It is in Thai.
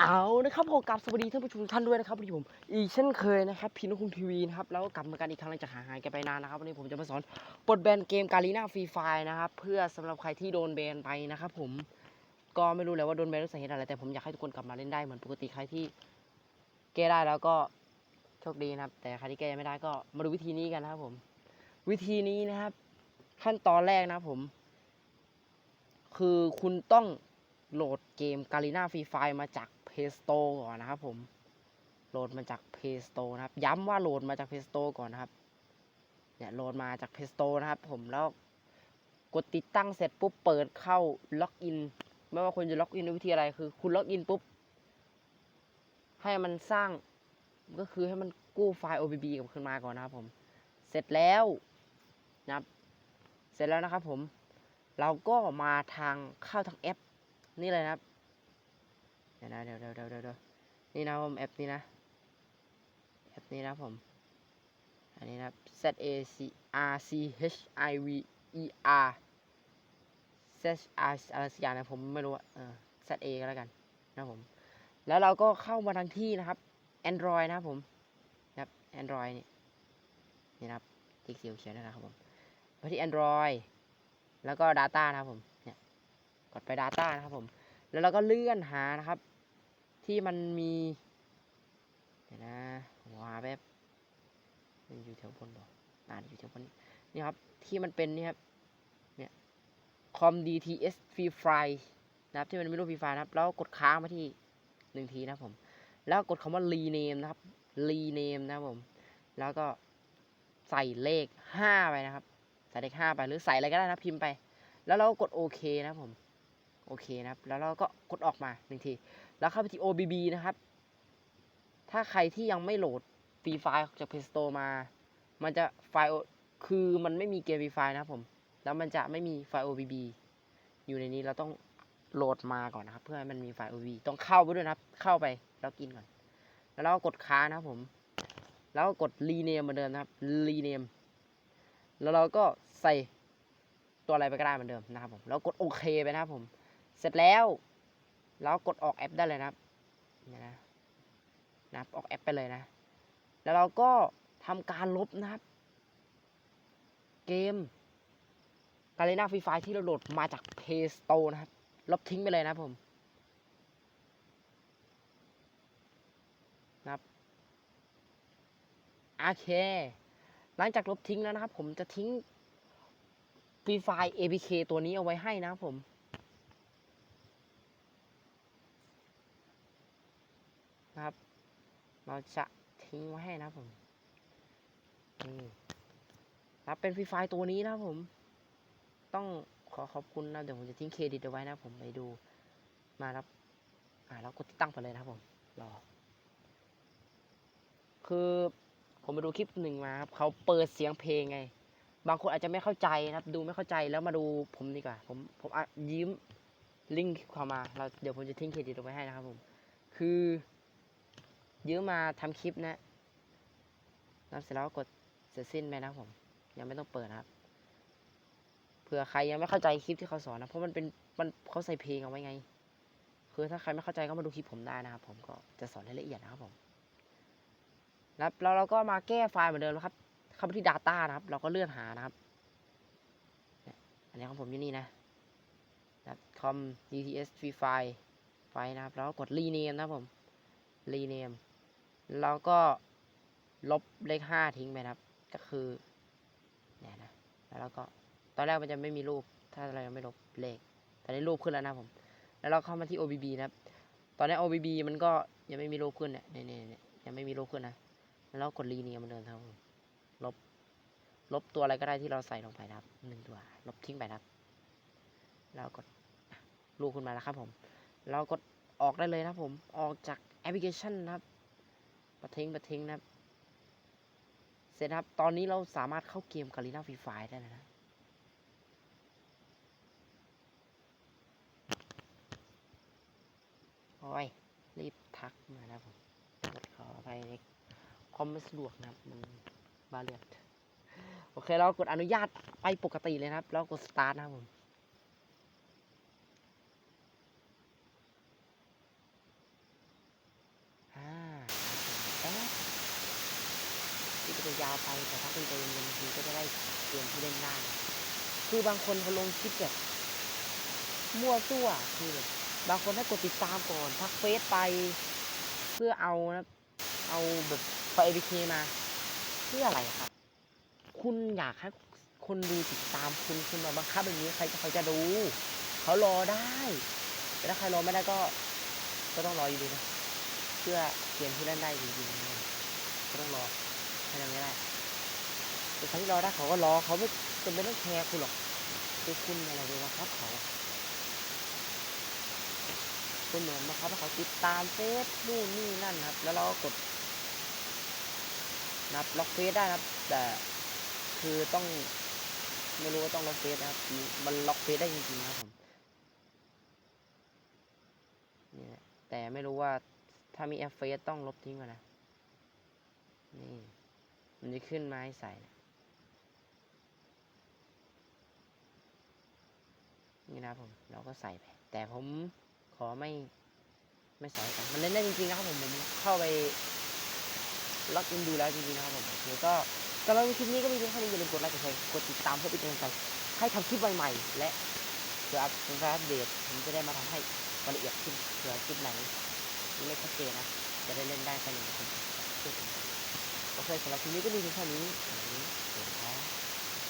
เอานะครับผมกลับสวัสดีท่านผู้ชมทุกท่านด้วยนะครับวันนี้ผมอีกเช่นเคยนะครับพีนุคุมทีวีนะครับแล้วก็กลับมากันอีกครั้งหลังจากหายกันไปนานนะครับวันนี้ผมจะมาสอนปลดแบนเกมการีนาฟรีไฟนะครับเพื่อสำหรับใครที่โดนแบนไปนะครับผมก็ไม่รู้แหละว่าโดนแบนด้วยสาเหตุอะไรแต่ผมอยากให้ทุกคนกลับมาเล่นได้เหมือนปกติใครที่แก้ได้แล้วก็โชคดีนะครับ แต่ใครที่แก้ไม่ได้ก็มาดูวิธีนี้กันนะครับผม วิธีนี้นะครับ ขั้นตอนแรกนะผม คือคุณต้อง โหลดเกม g a r i n a Free Fire มาจาก Play Store ก่อนนะครับผมโหลดมาจาก Play Store นะครับ ย้ำว่าโหลดมาจาก Play Store ก่อนนะครับเนี่ยโหลดมาจาก Play Store นะครับ ผมแล้วกดติดตั้งเสร็จปุ๊บเปิดเข้าล็อกอินไม่ว่าคุณจะล็อกอินด้วยวิธีอะไรคือ คุณล็อกอินปุ๊บให้มันสร้างก็คือให้มันกู้ไฟล์ OBB กลับขึ้นมาก่อนนะครับผม เสร็จแล้วนะครับ เสร็จแล้วนะครับผม เราก็มาทางเข้าทางแอป นี่เลยนะครับ เดี๋ยวนะเดี๋ยวเดี๋ยวเดี๋ยวเดี๋ยวนี่นะผมแอปนี้นะ แอปนี้นะผม อันนี้นะ Z A C R C H I V E R Z R อะไรสักอย่างนะผมไม่รู้อะเออ Z A ก็แล้วกันนะผม แล้วเราก็เข้ามาทางที่นะครับ Android นะครับผมนะครับ Android นี่นี่นะครับติ๊กสีเขียวนะครับผมมาที่ Android แล้วก็ Data นะครับผม ดไป Data นะครับผม แล้วเราก็เลื่อนหานะครับ ที่มันมีเดี๋ยวนะผมหาแบบมันอยู่แถวบนหรออ่านอยู่แถวบนนี้นี่ครับ ที่มันเป็นนี่ครับ เนี่ย com dts free file นะครับ ที่มันไม่รู้ฟรีไฟนะครับ แล้วกดค้างมาที่หนึ่งทีนะครับผม แล้วกดคำว่า rename นะครับ rename นะครับผม แล้วก็ใส่เลขห้าไปนะครับ ใส่เลขห้าไป หรือใส่อะไรก็ได้นะพิมพ์ไป แล้วเราก็กดโอเคนะครับผม โอเคนะครับ แล้วเราก็กดออกมาหนึ่งที แล้วเข้าไปที่ OBB นะครับ ถ้าใครที่ยังไม่โหลดฟรีไฟล์จาก Play Store มา มันจะไฟล์คือมันไม่มีเกมฟรีไฟล์นะครับผม แล้วมันจะไม่มีไฟล์ OBB อยู่ในนี้เราต้องโหลดมาก่อนนะครับ เพื่อให้มันมีไฟล์ OBB ต้องเข้าไปด้วยนะครับ เข้าไปแล้วกินก่อน แล้วเราก็กดค้างนะครับผม แล้วก็กด rename เหมือนเดิมนะครับ rename แล้วเราก็ใส่ตัวอะไรไปก็ได้เหมือนเดิมนะครับผม แล้วกดโอเคไปนะครับผม เสร็จแล้ว เรากดออกแอปได้เลยนะครับนี่นะนะครับออกแอปไปเลยนะ แล้วเราก็ทำการลบนะครับ เกมกาเลน่าฟรีไฟที่เราโหลดมาจาก Play Store นะครับ ลบทิ้งไปเลยนะผมนะครับโอเคหลังจากลบทิ้งแล้วนะครับ ผมจะทิ้งฟรีไฟ APK ตัวนี้เอาไว้ให้นะครับผม นะครับ เราจะทิ้งไว้ให้นะผมนี่รับเป็นฟรีไฟล์ตัวนี้นะผม ต้องขอขอบคุณนะเดี๋ยวผมจะทิ้งเครดิตเอาไว้นะผมไปดูมารับ อ่าแล้วกดติดตั้งไปเลยนะครับผมรอ คือผมไปดูคลิปหนึ่งมาครับเขาเปิดเสียงเพลงไง บางคนอาจจะไม่เข้าใจนะครับ ดูไม่เข้าใจแล้วมาดูผมดีกว่า ผมผมอะยืมลิงก์เข้ามาแล้วเดี๋ยวผมจะทิ้งเครดิตเอาไว้ให้นะครับผม คือ ยืมมาทำคลิปนะแล้วเสร็จแล้วกดเสร็จสิ้นไปนะผม ยังไม่ต้องเปิดครับเผื่อใครยังไม่เข้าใจคลิปที่เขาสอนนะเพราะมันเป็นมันเขาใส่เพลงเอาไว้ไง คือถ้าใครไม่เข้าใจก็มาดูคลิปผมได้นะครับผมก็จะสอนรายละเอียดนะครับผมแล้วแล้วเราก็มาแก้ไฟล์เหมือนเดิมนะครับ เข้าไปที่ Data นะครับ เราก็เลื่อนหานะครับอันนี้ของผมอยู่นี่นะนะครับ com dts free file ไฟล์นะครับแล้วก็กด rename นะครับผม rename แล้วก็ลบเลขห้าทิ้งไปครับ ก็คือเนี่ยนะแล้วก็ตอนแรกมันจะไม่มีรูป ถ้าเรายังไม่ลบเลข แต่นี้รูปขึ้นแล้วนะผม แล้วเราเข้ามาที่ OBB นะครับ ตอนนี้ OBB มันก็ยังไม่มีรูปขึ้นเนี่ยเนี่ยเนี่ยยังไม่มีรูปขึ้นนะ แล้วกดรีเนียมันเดินครับผมลบ ลบตัวอะไรก็ได้ที่เราใส่ลงไปนะครับหนึ่งตัว ลบทิ้งไปนะครับ แล้วกดรูปขึ้นมาแล้วครับผม เรากดออกได้เลยนะผม ออกจากแอปพลิเคชันนะครับ ปะทิ้งปะทิ้งนะครับ เสร็จครับ ตอนนี้เราสามารถเข้าเกมกาลิน่าฟรีไฟได้แล้วนะโอ้ย รีบทักมานะผมขอไปคอมไม่สะดวกนะครับ มันบาเลียดโอเค เรากดอนุญาตไปปกติเลยนะครับแล้วกดสตาร์ทนะครับผม น ยาวไปแต่ถ้าคุณใจเย็นๆบางทีก็จะได้เกมที่เล่นได้ คือบางคนเขาลงคลิปแบบมั่วซั่วคือแบบบางคนให้กดติดตามก่อนทักเฟซไปเพื่อเอานะเอาแบบไฟเอพีเคมา เพื่ออะไรครับ คุณอยากให้คนดูติดตามคุณคุณมาบังคับแบบนี้ใครจะเขาจะดู เขารอได้แต่ถ้าใครรอไม่ได้ก็ก็ต้องรออยู่ดีนะ เพื่อเกมที่เล่นได้จริงๆก็ต้องรอ ให้เราไม่ได้แต่ครที่รอได้เขาก็รอเขาไม่จำเป็นต้องแคร์คุณหรอกคือคุณอะไรไปบังคับเขาคุณเหมือนบังคับให้เขาติดตามเฟซนู่นนี่นั่นครับ แล้วเราก็กดนับล็อกเฟซได้ครับ แต่คือต้องไม่รู้ว่าต้องล็อกเฟซนะครับมันล็อกเฟซได้จริงๆนะครับผมนี่แหละแต่ไม่รู้ว่าถ้ามีแอปเฟซต้องลบทิ้งก่อนนะนี่ มันจะขึ้นไม้ใส่นี่นะผมเราก็ใส่ไป แต่ผมขอไม่ไม่ใส่กันมันเล่นได้จริงๆนะครับผมผมเข้าไปล็อกอินดูแล้วจริงๆนะครับผมโอเคก็สำหรับคลิปนี้ก็มีเพียงเท่านี้อย่าลืมกดไลค์กดแชร์กดติดตามเพื่อเป็นกำลังใจให้ทำคลิปใหม่ๆและเผื่ออัปเผื่ออัปเดตผมจะได้มาทำให้มันละเอียดขึ้นเผื่อคลิปไหนไม่ชัดเจนนะจะได้เล่นได้แค่หนึ่งคน โอเคสำหรับคลิปนี้ก็มีเพียงเท่านี้